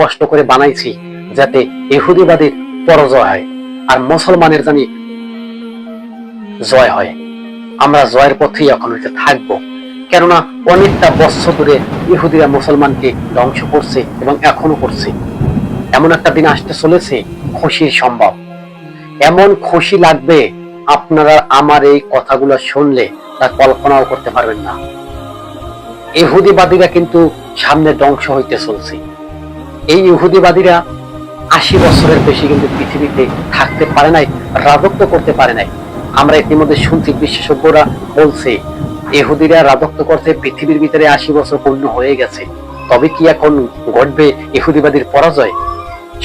কষ্ট করে বানাইছি যাতে ইহুদিবাদীর পরাজয় হয় আর মুসলমানের জানি জয় হয়। আমরা জয়ের পথেই এখন হইতে থাকব। কেননা অনেকটা বছর ধরে ইহুদিরা মুসলমানকে ধ্বংস করছে এবং এখনও করছে। এমন একটা দিন আসতে চলেছে, খুশির সম্ভব। এমন খুশি লাগবে, আপনারা আমার এই কথাগুলো শুনলে তা কল্পনাও করতে পারবেন না। ইহুদিবাদীরা কিন্তু সামনে ধ্বংস হইতে চলছে। এই ইহুদিবাদীরা আশি বছরের বেশি কিন্তু পৃথিবীতে থাকতে পারে নাই, রাজত্ব করতে পারে নাই। আমরা ইতিমধ্যে শুনছি বিশেষজ্ঞরা বলছে, ইহুদিরা রাজত্ব করতে পৃথিবীর ভিতরে আশি বছর পূর্ণ হয়ে গেছে। তবে কি এখন ঘটবে ইহুদিবাদীর পরাজয়?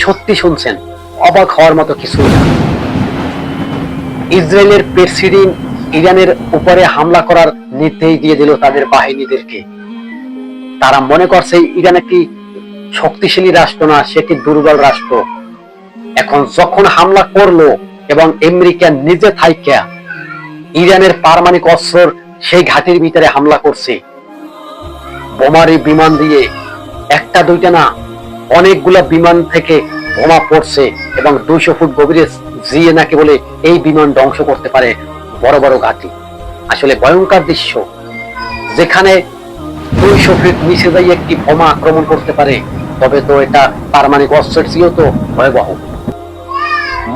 সত্যি শুনছেন, অবাক হওয়ার মতো কিছু না। ইসরায়েলের প্রেসিডেন্ট ইরানের উপরে হামলা করার নির্দেশ দিয়ে দিল তাদের বাহিনীদেরকে। তারা মনে করছে ইরান একটি শক্তিশালী রাষ্ট্র না, সেটি দুর্বল রাষ্ট্র। এখন যখন হামলা করল এবং আমেরিকা নিজে থাইকা, ইরানের পারমাণবিক অস্ত্রর সেই ঘাটির ভিতরে হামলা করছে। বোমারি বিমান দিয়ে একটা, দুইটা না, অনেকগুলা বিমান থেকে বোমা পড়ছে এবং দুইশো ফুট গভীরে জিয়ে নাকি বলে এই বিমান ধ্বংস করতে পারে বড় বড় ঘাটি। আসলে ভয়ঙ্কর দৃশ্য। যেখানে দুইশো ফিট নিচে যাই একটি বোমা আক্রমণ করতে পারে তবে তো এটা পারমাণবিক অস্ত্রের চেয়েও তো ভয়াবহ।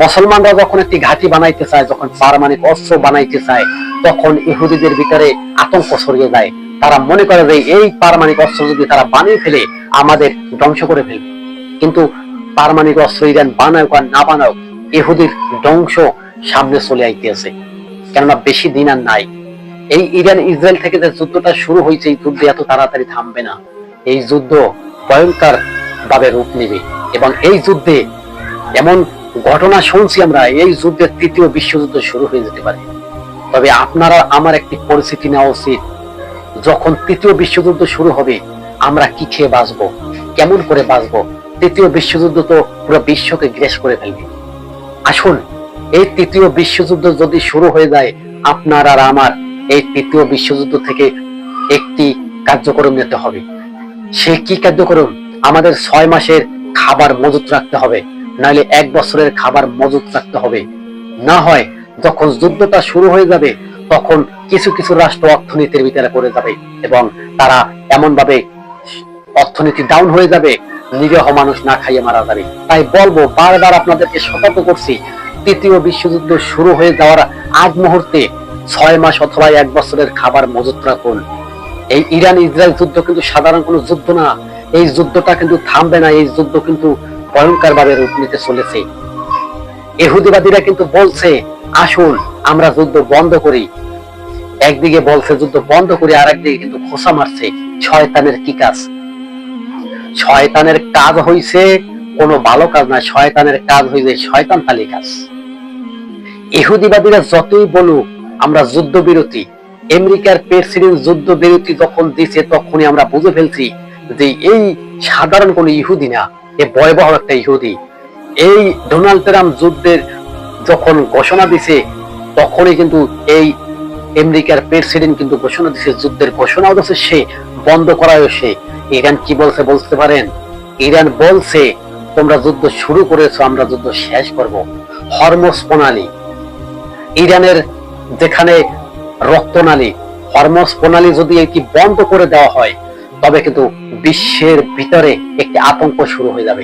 মুসলমানরা যখন একটি ঘাঁটি বানাইতে চায়, যখন পারমাণবিক অস্ত্র বানাইতে চায়, তখন ইহুদিদের ভিতরে আতঙ্ক ছড়িয়ে যায়। তারা মনে করে যে এই পারমাণবিক অস্ত্র যদি তারা বানিয়ে ফেলে, আমাদের ধ্বংস করে ফেলবে। কিন্তু পারমাণবিক অস্ত্র ইরান বানাওক আর না বানাওক ইহুদির ধ্বংস সামনে চলে আইতেছে। কেননা বেশি দিন আর নাই। এই ইরান ইসরায়েল থেকে যে যুদ্ধটা শুরু হয়েছে, এই যুদ্ধ এত তাড়াতাড়ি থামবে না। এই যুদ্ধ ভয়ঙ্কর ভাবে রূপ নেবে। এবং এই যুদ্ধে এমন ঘটনা শুনছি আমরা, এই যুদ্ধের তৃতীয় বিশ্বযুদ্ধ শুরু হয়ে যেতে পারে। তবে আপনারা আমার একটি পরিস্থিতি নেওয়া উচিত। যখন তৃতীয় বিশ্বযুদ্ধ শুরু হবে, আমরা কি খেয়ে বাঁচবো? কেমন করে বাঁচবো? তৃতীয় বিশ্বযুদ্ধ তো পুরো বিশ্বকে গ্রেস করে ফেলবে। আসুন, এই তৃতীয় বিশ্বযুদ্ধ যদি শুরু হয়ে যায়, আপনার আর আমার এই তৃতীয় বিশ্বযুদ্ধ থেকে একটি কার্যক্রম নিতে হবে। সে কি কার্যক্রম আমাদের ছয় মাসের খাবার মজুত রাখতে হবে। নাহলে এক বছরের খাবার মজুত রাখতে হবে। না হয় যখন যুদ্ধটা শুরু হয়ে যাবে, তখন কিছু কিছু রাষ্ট্র অর্থনীতির ভিতরে পড়ে যাবে এবং তারা এমন ভাবে অর্থনীতি ডাউন হয়ে যাবে, নিরীহ মানুষ না খাইয়ে মারা যাবে। তাই বলব, বারবার আপনাদেরকে সতর্ক করছি, তৃতীয় বিশ্বযুদ্ধ শুরু হয়ে যাওয়ার আগ মুহূর্তে ছয় মাস অথবা এক বছরের খাবার মজুত রাখুন। এই ইরান ইসরায়েল যুদ্ধ কিন্তু সাধারণ কোনো যুদ্ধ না। এই যুদ্ধটা কিন্তু থামবে না, এই যুদ্ধ কিন্তু ভয়ঙ্কর ভাবে রূপ নিতে চলেছে। এহুদিবাদীরা কিন্তু বলছে, আসুন, আমরা যুদ্ধ বন্ধ করি। একদিকে বলছে, যুদ্ধ বন্ধ করি, আর একদিকে কিন্তু খোসা মারছে, শয়তানের কি কাজ? শয়তানের কাজ হইছে কোনো ভালো কাজ না, শয়তানের কাজ হইছে শয়তান তালি কাজ। ইহুদিবাদীরা যতই বলুক, আমরা যুদ্ধ বিরতি আমেরিকার প্রেসিডেন্ট যুদ্ধ বিরতি যখন দিছে, তখনই আমরা বুঝে ফেলছি যে এই সাধারণ কোন ইহুদি না, এ ভয়াবহ একটা ইহুদি। এই ডোনাল্ড ট্রাম্প যুদ্ধের যখন ঘোষণা দিছে, তখনই কিন্তু এই আমেরিকার প্রেসিডেন্ট কিন্তু ঘোষণা দিছে, যুদ্ধের ঘোষণাও দিচ্ছে সে বন্ধ করায় সে। ইরান কি বলছে বলতে পারেন? ইরান বলছে, তোমরা যুদ্ধ শুরু করেছ, আমরা যুদ্ধ শেষ করব। হরমোস প্রণালী। ইরানের যেখানে রক্তনালী, হরমোস প্রণালী যদি এটি বন্ধ করে দেওয়া হয়, তবে কিন্তু বিশ্বের ভিতরে একটি আতঙ্ক শুরু হয়ে যাবে।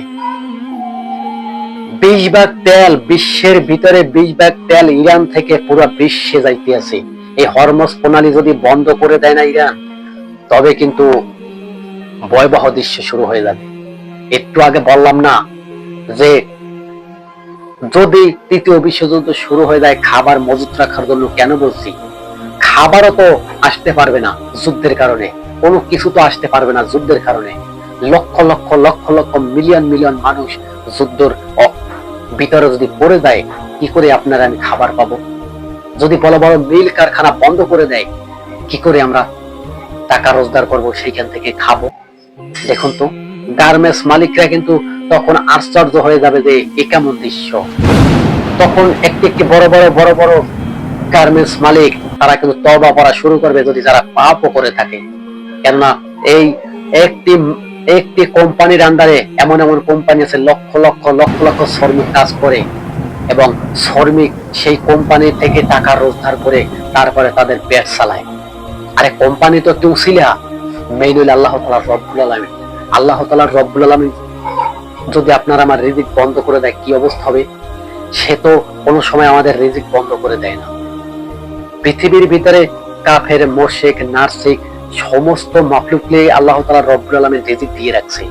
বিশ ভাগ তেল, বিশ্বের ভিতরে বিশ ভাগ তেল ইরান থেকে পুরো বিশ্বে যাইতে আছে। এই হরমোস প্রণালী যদি বন্ধ করে দেয় না ইরান, তবে কিন্তু ভয়াবহ দৃশ্য শুরু হয়ে যাবে। একটু আগে বললাম না যে, যদি তৃতীয় বিশ্বযুদ্ধ শুরু হয়ে যায়, খাবার মজুত রাখার জন্য কেন বলছি? খাবারও তো আসতে পারবে না যুদ্ধের কারণে। কোনো কিছু তো আসতে পারবে না যুদ্ধের কারণে। লক্ষ লক্ষ লক্ষ লক্ষ, মিলিয়ন মিলিয়ন মানুষ যুদ্ধর ভিতরে যদি পড়ে যায়, কি করে আপনারা আমি খাবার পাবো? যদি বড় বড় মিল কারখানা বন্ধ করে দেয়, কি করে আমরা টাকা রোজগার করব সেইখান থেকে খাব? দেখুন তো, গার্মেন্টস মালিকরা কিন্তু তখন আশ্চর্য হয়ে যাবে যে এ কেমন দৃশ্য। তখন একটি একটি বড় বড় বড় বড় গার্মেন্টস মালিক, তারা কিন্তু তবা পড়া শুরু করবে যদি যারা পাপও করে থাকে। কেননা এই একটি একটি কোম্পানির আন্ডারে এমন এমন কোম্পানি আছে, লক্ষ লক্ষ লক্ষ লক্ষ শ্রমিক কাজ করে এবং শ্রমিক সেই কোম্পানি থেকে টাকা রোজগার করে তারপরে তাদের পেট চালায়। আরে কোম্পানি তো ছিলা মেইন হইল আল্লাহ তালা রব্বুল আলমী আল্লাহ তালা রব্বুল আলমী যদি আপনার আমার রিজিক বন্ধ করে দেয়, কি অবস্থা হবে? সে তো কোনো সময় আমাদের রিজিক বন্ধ করে দেয় না। পৃথিবীর ভিতরে কাফের, মোশেক নার্সিক সমস্ত মাফলুকলে আল্লাহ তালা রব্বুল আলমের রেজিক দিয়ে রাখছে।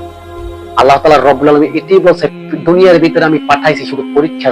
আল্লাহ তালা রব্বুল আলমী এটি বলছে, দুনিয়ার ভিতরে আমি পাঠাইছি শুধু পরীক্ষার